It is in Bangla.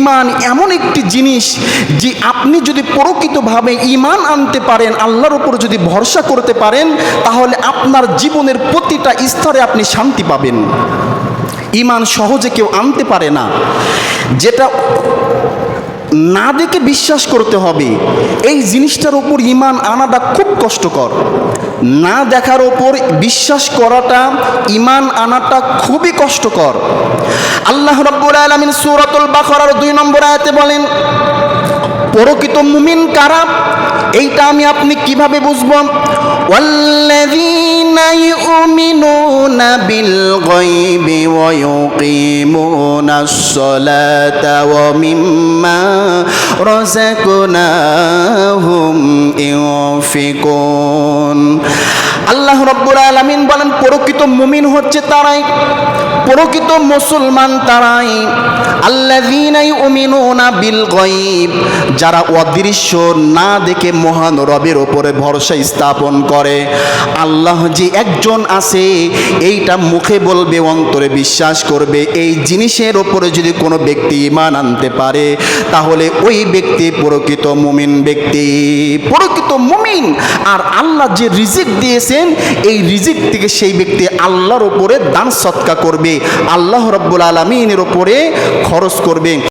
ইমান এমন একটি জিনিস যে আপনি যদি প্রকৃতভাবে ইমান আনতে পারেন, আল্লাহর উপর যদি ভরসা করতে পারেন, তাহলে আপনার জীবনের প্রতিটা স্তরে আপনি শান্তি পাবেন। ইমান সহজে কেউ আনতে পারে না। যেটা না দেখে বিশ্বাস করতে হবে, এই জিনিসটার উপর ইমান আনাটা খুব কষ্টকর। না দেখার ওপর বিশ্বাস করাটা ইমান আনাটা খুবই কষ্টকর আল্লাহ রব্বুল আলমিন সুরাতুল বাখরার দুই নম্বর আয়াতে বলেন প্রকৃত মুমিন কারা এইটা আমি আপনি কিভাবে বুঝব والذين يؤمنون بالغيب ويقيمون الصلاة ومما رزقناهم ينفقون আল্লাহ রব্বুর আলমিন বলেন প্রকৃত মুমিন হচ্ছে তারাই প্রকৃত মুসলমান তারাই। আল্লাযীনা ইউমিনুনা বিল গায়ব। যারা অদৃশ্য না দেখে মহান রবের ওপরে ভরসা স্থাপন করে, আল্লাহ যে একজন আছে, এইটা মুখে বলবে, অন্তরে বিশ্বাস করবে। এই জিনিসের ওপরে যদি কোনো ব্যক্তি ইমান আনতে পারে, তাহলে ওই ব্যক্তি প্রকৃত মুমিন ব্যক্তি। প্রকৃত মুমিন। আর আল্লাহ যে রিজিক দিয়েছেন, এই রিজিক থেকে সেই ব্যক্তি আল্লাহর ওপরে দান সৎকা করবে। আল্লাহ রব্বুল আলমিনের ওপরে খরচ করবে।